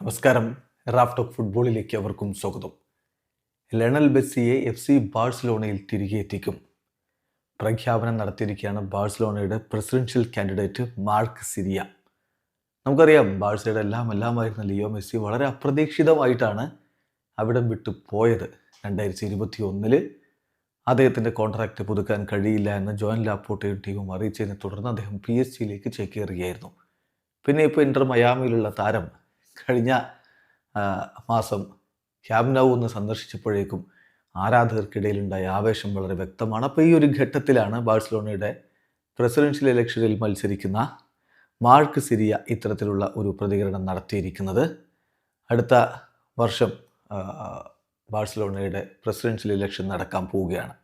നമസ്കാരം. Raf talk ഫുട്ബോളിലേക്ക് അവർക്കും സ്വാഗതം. ലണൽ ബെസ്സിയെ എഫ് സി ബാഴ്സലോണയിൽ തിരികെ എത്തിക്കും. പ്രഖ്യാപനം നടത്തിയിരിക്കുകയാണ് ബാഴ്സലോണയുടെ പ്രസിഡൻഷ്യൽ കാൻഡിഡേറ്റ് മാർക്ക് സിരിയ. നമുക്കറിയാം ബാഴ്സയുടെ എല്ലാം എല്ലാമായിരുന്ന ലിയോ മെസ്സി വളരെ അപ്രതീക്ഷിതമായിട്ടാണ് അവിടം വിട്ടു പോയത് രണ്ടായിരത്തി ഇരുപത്തി ഒന്നിൽ അദ്ദേഹത്തിന്റെ കോൺട്രാക്റ്റ് പുതുക്കാൻ കഴിയില്ല എന്ന് ജോയിൻ ലാപ്പോട്ടയും ടീമും അറിയിച്ചതിനെ തുടർന്ന് അദ്ദേഹം പി എസ് ജിയിലേക്ക് ചേക്കേറുകയായിരുന്നു പിന്നെ ഇപ്പോൾ ഇന്റർ മയാമിയിലുള്ള താരം കഴിഞ്ഞ മാസം ക്യാബ്നൗ ഒന്ന് സന്ദർശിച്ചപ്പോഴേക്കും ആരാധകർക്കിടയിലുണ്ടായ ആവേശം വളരെ വ്യക്തമാണ്. അപ്പോൾ ഈ ഒരു ഘട്ടത്തിലാണ് ബാഴ്സലോണയുടെ പ്രസിഡൻഷ്യൽ ഇലക്ഷനിൽ മത്സരിക്കുന്ന മാർക്ക് സിരിയ ഇത്തരത്തിലുള്ള ഒരു പ്രതികരണം നടത്തിയിരിക്കുന്നത്. അടുത്ത വർഷം ബാഴ്സലോണയുടെ പ്രസിഡൻഷ്യൽ ഇലക്ഷൻ നടക്കാൻ പോവുകയാണ്.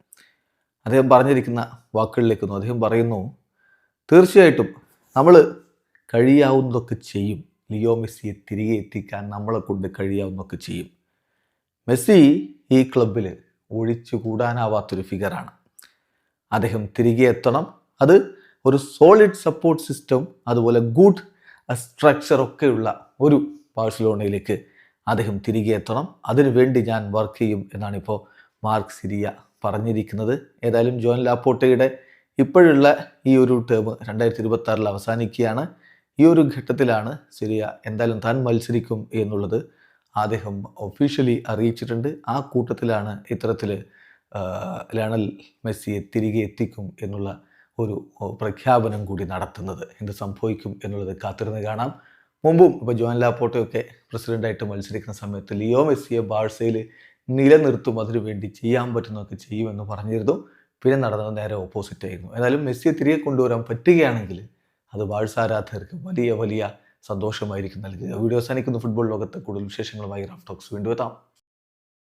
അദ്ദേഹം പറഞ്ഞിരിക്കുന്ന വാക്കുകളിലേക്കൊന്നും അദ്ദേഹം പറയുന്നു തീർച്ചയായിട്ടും നമ്മൾ കഴിയാവുന്നതൊക്കെ ചെയ്യും. ലിയോ മെസ്സിയെ തിരികെ എത്തിക്കാൻ നമ്മളെ കൊണ്ട് കഴിയാവുന്നൊക്കെ ചെയ്യും. മെസ്സി ഈ ക്ലബിൽ ഒഴിച്ചു കൂടാനാവാത്തൊരു ഫിഗറാണ് അദ്ദേഹം തിരികെ എത്തണം. അത് ഒരു സോളിഡ് സപ്പോർട്ട് സിസ്റ്റം അതുപോലെ ഗുഡ് സ്ട്രക്ചർ ഒക്കെയുള്ള ഒരു ബാഴ്സലോണയിലേക്ക് അദ്ദേഹം തിരികെ എത്തണം. അതിനുവേണ്ടി ഞാൻ വർക്ക് ചെയ്യും എന്നാണ് ഇപ്പോൾ മാർക്ക് സിരിയ പറഞ്ഞിരിക്കുന്നത്. ഏതായാലും ജോൻ ലാപ്പോട്ടയുടെ ഇപ്പോഴുള്ള ഈ ഒരു ടേം രണ്ടായിരത്തി ഇരുപത്തി അവസാനിക്കുകയാണ്. ഈ ഒരു ഘട്ടത്തിലാണ് സിറിയ എന്തായാലും താൻ മത്സരിക്കും എന്നുള്ളത് അദ്ദേഹം ഒഫീഷ്യലി അറിയിച്ചിട്ടുണ്ട്. ആ കൂട്ടത്തിലാണ് ഇത്തരത്തിൽ ലണൽ മെസ്സിയെ തിരികെ എത്തിക്കും എന്നുള്ള ഒരു പ്രഖ്യാപനം കൂടി നടത്തുന്നത്. എന്ത് സംഭവിക്കും എന്നുള്ളത് കാത്തിരുന്ന് കാണാം. മുമ്പും ഇപ്പോൾ ജോൻ ലാപ്പോട്ടയൊക്കെ പ്രസിഡന്റായിട്ട് മത്സരിക്കുന്ന സമയത്ത് ലിയോ മെസ്സിയെ ബാഴ്സയിൽ നിലനിർത്തും അതിനു വേണ്ടി ചെയ്യാൻ പറ്റുന്നതൊക്കെ ചെയ്യുമെന്ന് പറഞ്ഞിരുന്നു. പിന്നെ നടന്നത് നേരെ ഓപ്പോസിറ്റ് ആയിരുന്നു. എന്നാലും മെസ്സിയെ തിരികെ കൊണ്ടുവരാൻ പറ്റുകയാണെങ്കിൽ അത് വാഴ്സാരാധകർക്ക് വലിയ വലിയ സന്തോഷമായിരിക്കും നൽകുക. വീഡിയോ അവസാനിക്കുന്ന. ഫുട്ബോൾ ലോകത്തെ കൂടുതൽ വിശേഷങ്ങളുമായി റാഫ് ടോക്സ്. വീണ്ടും എത്താം.